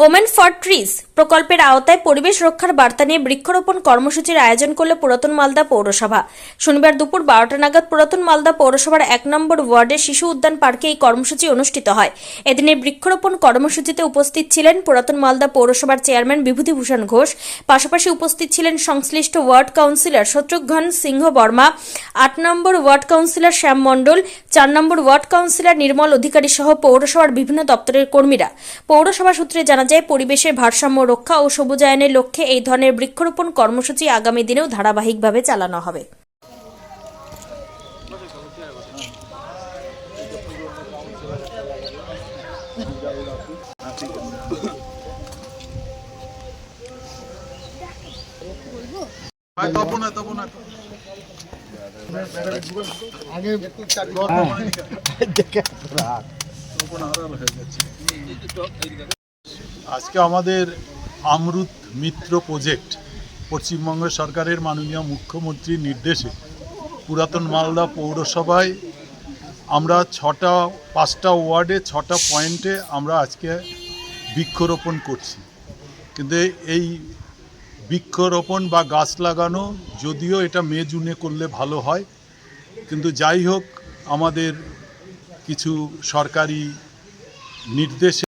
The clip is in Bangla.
Women for Trees. প্রকল্পের আওতায় পরিবেশ রক্ষার বার্তা নিয়ে বৃক্ষরোপণ কর্মসূচির আয়োজন করল পুরাতন মালদা পৌরসভা। শনিবার দুপুর বারোটা নাগাদ পুরাতন মালদা পৌরসভার এক নম্বর ওয়ার্ডে শিশু উদ্যান পার্কে এই কর্মসূচি অনুষ্ঠিত হয়। এদিনের বৃক্ষরোপণ কর্মসূচিতে উপস্থিত ছিলেন পুরাতন মালদা পৌরসভার চেয়ারম্যান বিভূতিভূষণ ঘোষ, পাশাপাশি উপস্থিত ছিলেন সংশ্লিষ্ট ওয়ার্ড কাউন্সিলর শত্রুঘ্ন সিংহ বর্মা, আট নম্বর ওয়ার্ড কাউন্সিলর শ্যাম মণ্ডল, চার নম্বর ওয়ার্ড কাউন্সিলর নির্মল অধিকারী সহ পৌরসভার বিভিন্ন দপ্তরের কর্মীরা। পৌরসভা সূত্রে জানা যায়, পরিবেশের ভারসাম্য রক্ষা ও সবুজায়নের লক্ষ্যে এই ধরনের বৃক্ষরোপণ কর্মসূচি আগামী দিনেও ধারাবাহিকভাবে চালানো হবে। আজকে আমাদের আমরুত মিত্র প্রজেক্ট পশ্চিমবঙ্গ সরকারের মাননীয় মুখ্যমন্ত্রীর নির্দেশে পুরাতন মালদা পৌরসভায় আমরা ছটা, পাঁচটা ওয়ার্ডে, ছটা পয়েন্টে আমরা আজকে বৃক্ষরোপণ করছি। কিন্তু এই বৃক্ষরোপণ বা গাছ লাগানো যদিও এটা মে, জুনে করলে ভালো হয়, কিন্তু যাই হোক আমাদের কিছু সরকারি নির্দেশে